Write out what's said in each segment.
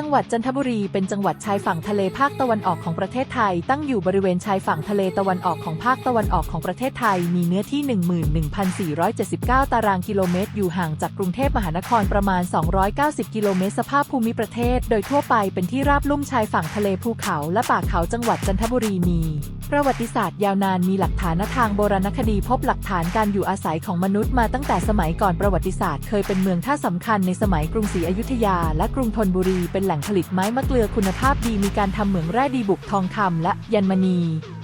จังหวัดจันทบุรีเป็นจังหวัดชายฝั่งทะเลภาคตะวันออกของประเทศไทย ตั้งอยู่บริเวณชายฝั่งทะเลตะวันออกของภาคตะวันออกของประเทศไทย มีเนื้อที่ 11,479 ตารางกิโลเมตร อยู่ห่างจากกรุงเทพมหานครประมาณ 290 กิโลเมตร สภาพภูมิประเทศ โดยทั่วไปเป็นที่ราบลุ่มชายฝั่งทะเลภูเขาและป่าเขาจังหวัดจันทบุรีมี ประวัติศาสตร์ยาวนานมีหลักฐานทางโบราณคดีพบหลักฐานการอยู่อาศัยของมนุษย์มาตั้งแต่สมัยก่อนประวัติศาสตร์เคยเป็นเมืองท่าสำคัญในสมัยกรุงศรีอยุธยา และกรุงธนบุรีเป็นแหล่งผลิตไม้มะเกลือคุณภาพดีมีการทำเหมืองแร่ดีบุกทองคำและยันมณี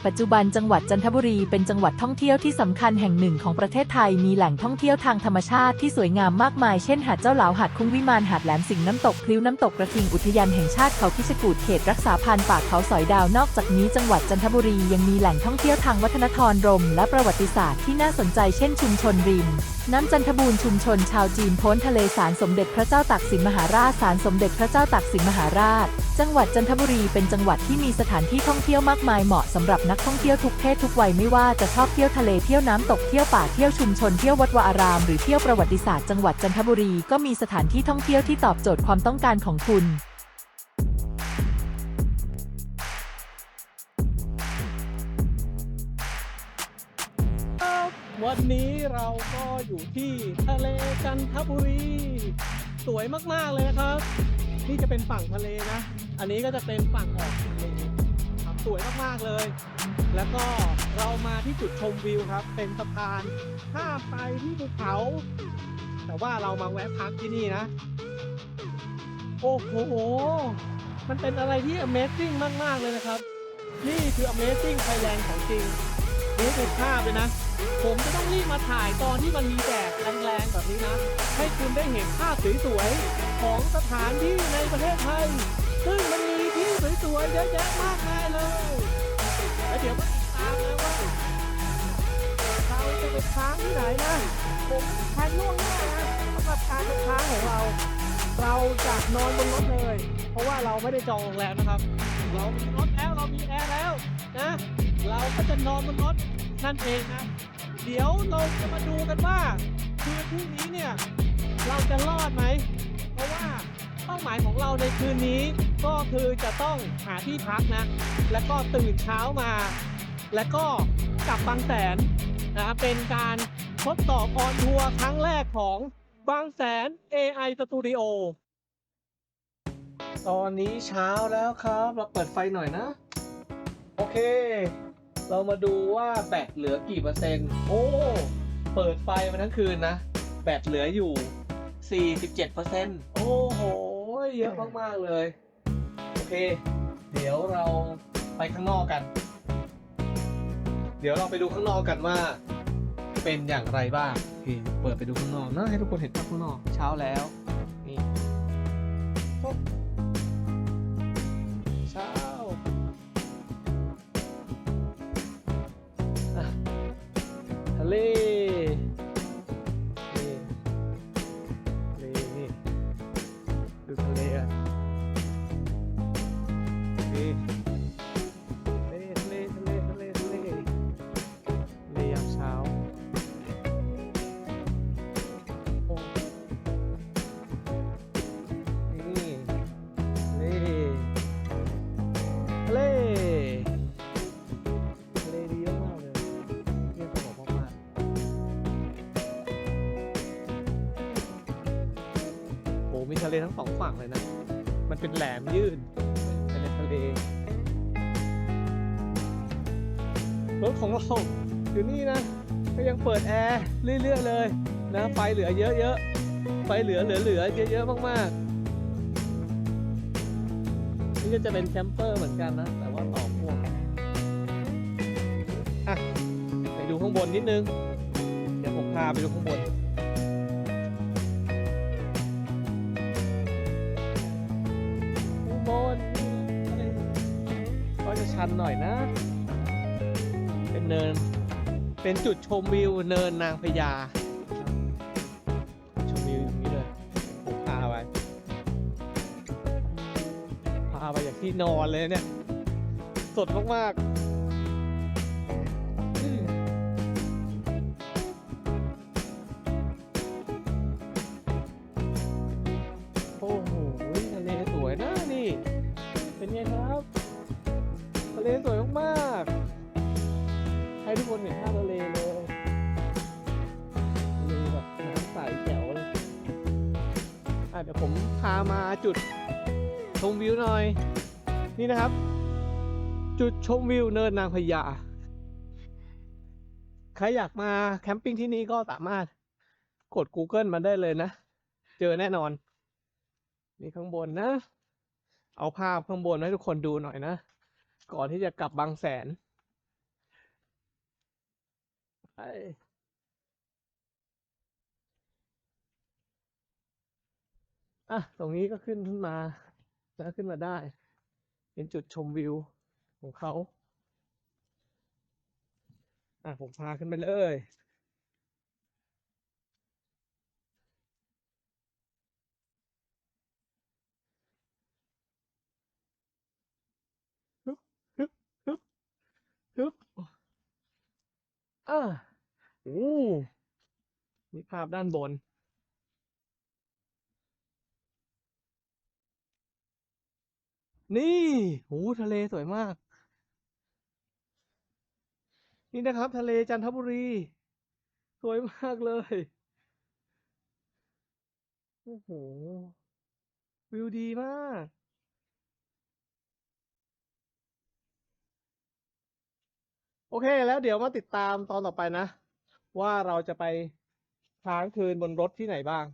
ปัจจุบันจังหวัดจันทบุรีเป็นจังหวัดท่องเที่ยวที่สำคัญแห่งหนึ่งของประเทศไทยมีแหล่งท่องเที่ยวทางธรรมชาติที่สวยงามมากมายเช่นหาดเจ้าหลาวหาดคุ้งวิมานหาดแหลมสิงห์น้ำตกพลิ้วน้ำตกกระทิงอุทยานแห่งชาติเขาคิชกูดเขตรักษาพันธุ์ป่าเขาสอยดาวนอกจากนี้จังหวัดจันทบุรียังมีแหล่งท่องเที่ยวทางวัฒนธรรมและประวัติศาสตร์ที่น่าสนใจเช่นชุมชนริม น้ำจันทบูรณ์ชุมชนชาวจีนพ้นทะเลสารสมเด็จพระเจ้าตากสินมหาราชศาลสมเด็จพระเจ้าตากสินมหาราช จังหวัดจันทบุรีเป็นจังหวัดที่มีสถานที่ท่องเที่ยวมากมายเหมาะสำหรับนักท่องเที่ยวทุกเพศทุกวัยไม่ว่าจะชอบเที่ยวทะเลเที่ยวน้ำตกเที่ยวป่าเที่ยวชุมชนเที่ยววัดวาอาราม หรือเที่ยวประวัติศาสตร์จังหวัดจันทบุรีก็มีสถานที่ท่องเที่ยวที่ตอบโจทย์ความต้องการของคุณ วันนี้เราก็อยู่ที่ทะเลจันทบุรี สวยมากๆเลยนะครับ นี่จะเป็นฝั่งทะเลนะ อันนี้ก็จะเป็นฝั่งออกทะเลครับสวยมากๆเลย แล้วก็เรามาที่จุดชมวิวครับ เป็นสะพานข้ามไปที่ภูเขา แต่ว่าเรามาแวะพักที่นี่นะ โอ้โห มันเป็นอะไรที่ Amazing มากๆเลยนะครับ นี่คือ Amazing Thailand ของจริงนี่คือภาพเลยนะ ผมจะต้องรีบมาถ่ายตอนที่มันมีแดดแรงๆแบบนี้นะ ให้คุณได้เห็นภาพสวยๆของสถานที่ในประเทศไทย ซึ่งมันมีที่สวยๆเยอะแยะมากมายเลยแล้วเดี๋ยวมาติดตามนะว่าเราจะไปค้างที่ไหนนะผมแทนล่วงหน้านะสำหรับการไปค้างของเรา เราจะนอนบนรถเลย เพราะว่าเราไม่ได้จองโรงแรมนะครับ เรามีรถแล้วเรามีแอร์แล้วนะ เราก็จะนอนบนรถ นั่นเองนะเดี๋ยวเราจะมาดูกันว่าคืนพรุ่งนี้เนี่ยเราจะรอดไหม เพราะว่าเป้าหมายของเราในคืนนี้ก็คือจะต้องหาที่พักนะ แล้วก็ตื่นเช้ามา แล้วก็กลับบางแสนนะเป็นการทดสอบออนทัวร์ครั้งแรกของบางแสน AI Studio ตอนนี้เช้าแล้วครับ เราเปิดไฟหน่อยนะ โอเค เรามาดูว่าแบตเหลือกี่เปอร์เซ็นต์ โอ้ เปิดไฟมาทั้งคืนนะ แบตเหลืออยู่ 47เปอร์เซ็นต์โอ้โห เยอะมาก ๆ เลย โอเค เดี๋ยวเราไปข้างนอกกัน เดี๋ยวเราไปดูข้างนอกกันว่า เป็นอย่างไรบ้างโอเคเปิดไปดูข้างนอกนะให้ทุกคนเห็นภาพข้างนอก เช้าแล้ว นี่ เลทั้งสองฝั่งเลยนะ มันเป็นแหลมยื่นเป็นในทะเลรถของเราอยู่นี่นะ ก็ยังเปิดแอร์เรื่อยๆเลยนะไฟเหลือเยอะๆไฟเหลือเหลือเหลือเยอะๆมากๆ นี่ก็จะเป็นแคมเปอร์เหมือนกันนะ แต่ว่าต่อพ่วงอะไปดูข้างบนนิดนึง เดี๋ยวผมพาไปดูข้างบน ชันหน่อยนะ เป็นเนิน เป็นจุดชมวิวเนินนางพญาชมวิวอย่างนี้เลยผมพาไปพาไปอย่างที่นอนเลยเนี่ย สดมากๆ ทะเลสวยมากๆใคนเห็นท่าทะเลเลยมีแบบน้ำใสแจ๋วเลยอะเดี๋ยวผมพามาจุดชมวิวหน่อย นี่นะครับ จุดชมวิวเนินนางพญาใครอยากมาแคมปิ้งที่นี่ก็สามารถกด Google มาได้เลยนะ เจอแน่นอน นี่ข้างบนนะ เอาภาพข้างบนให้ทุกคนดูหน่อยนะ ก่อนที่จะกลับบางแสนไปอะ ตรงนี้ก็ขึ้นขึ้นมานะขึ้นมาได้ เป็นจุดชมวิวของเขา อะ ผมพาขึ้นไปเลย ฮึบฮึบฮึบฮึบ อ่าโอ้นี่ภาพด้านบน นี่โอ้ทะเลสวยมาก นี่นะครับ ทะเลจันทบุรี สวยมากเลย โอ้โห วิวดีมาก โอเค แล้วเดี๋ยวมาติดตามตอนต่อไปนะ ว่าเราจะไปค้างคืนบนรถที่ไหนบ้าง